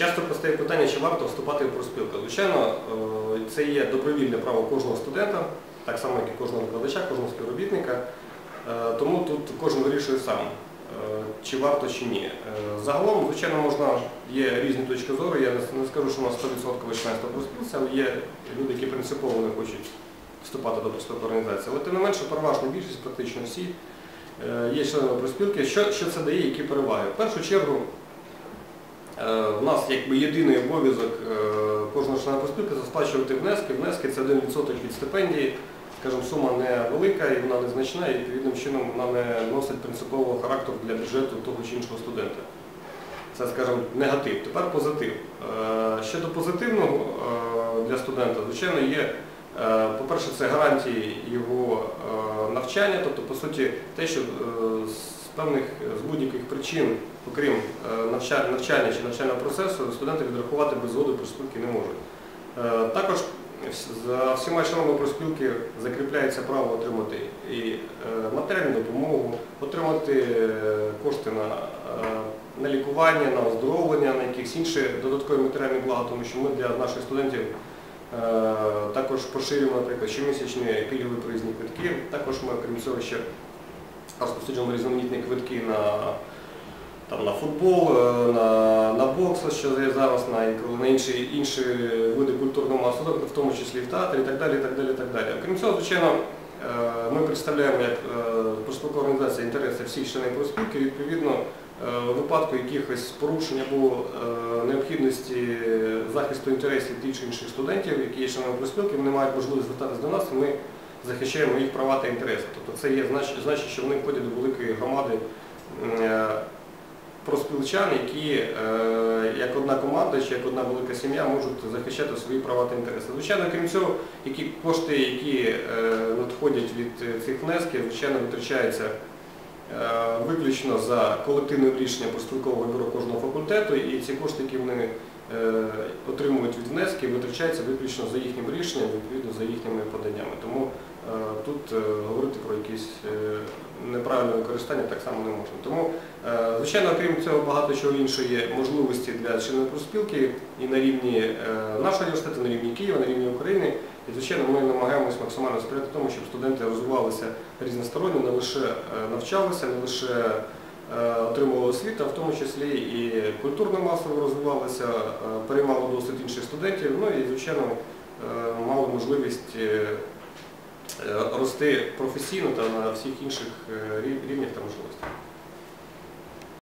Часто постає питання, чи варто вступати в профспілку. Звичайно, е, це є добровільне право кожного студента, так само, як і кожного викладача, кожного співробітника. Е, Тому тут кожен вирішує сам, е, чи варто, чи ні. Загалом, звичайно, можна, є різні точки зору. Я не- скажу, що у нас 100% членство профспілці, але є люди, які принципово не хочуть вступати до профспілкової організації. Але тим не менше, переважна більшість, практично всі, є членами профспілки. Що, що це дає, які переваги? В першу чергу, У нас якби єдиний обов'язок е, кожного члена профспілки сплачувати внески. Внески це 1% від стипендії. Скажімо, сума не велика і вона незначна, і відповідним чином вона не носить принципового характеру для бюджету того чи іншого студента. Це, скажімо, негатив. Тепер позитив. Е, Щодо позитивного е, для студента, звичайно, є, е, по-перше, це гарантії його е, навчання, тобто, по суті, те, що е, з певних, з будь-яких причин, окрім е, навчання чи навчального процесу, студенти відрахувати без згоди профспілки не можуть. Е, Також за всіма членами профспілки закріпляється право отримати і е, матеріальну допомогу, отримати кошти на, на лікування, на оздоровлення, на якісь інші додаткові матеріальні блага, тому що ми для наших студентів також поширюємо, наприклад, щомісячні пільгові проїзні квитки. Також ми, крім цього, ще розповсюджуємо різноманітні квитки на, там, на футбол, е, на, на бокс, що зараз, на, інші, інші види культурного масового, в тому числі в театрі і так далі. І так далі, і так далі. Окрім цього, звичайно, е, ми представляємо як е, профспілкова організація інтереси всіх членів профспілки, відповідно, у випадку якихось порушень або необхідності захисту інтересів тих чи інших студентів, які є членами профспілки, вони мають можливість звертатися до нас, і ми захищаємо їх права та інтереси. Тобто це є значить, що вони входять до великої громади проспілчан, які е, як одна команда чи як одна велика сім'я можуть захищати свої права та інтереси. Звичайно, крім цього, які кошти, які е, надходять від е, цих внесків, звичайно, витрачаються виключно за колективним рішенням профспілкового бюро кожного факультету, і ці кошти, які вони е, отримують від внесків, витрачаються виключно за їхнім рішенням, відповідно за їхніми поданнями. Тому е, тут е, говорити про якісь е, неправильне використання так само не можна. Тому, е, звичайно, окрім цього, багато чого іншого є можливості для членів профспілки і на рівні е, нашого університету, на рівні Києва, на рівні України. Звичайно, ми намагаємось максимально сприяти тому, щоб студенти розвивалися різносторонньо, не лише е, навчалися, не лише е, отримували освіту, а в тому числі і культурно-масово розвивалися, е, переймали досвід інших студентів, ну і, звичайно, мали можливість рости професійно та на всіх інших рівнях та можливостях.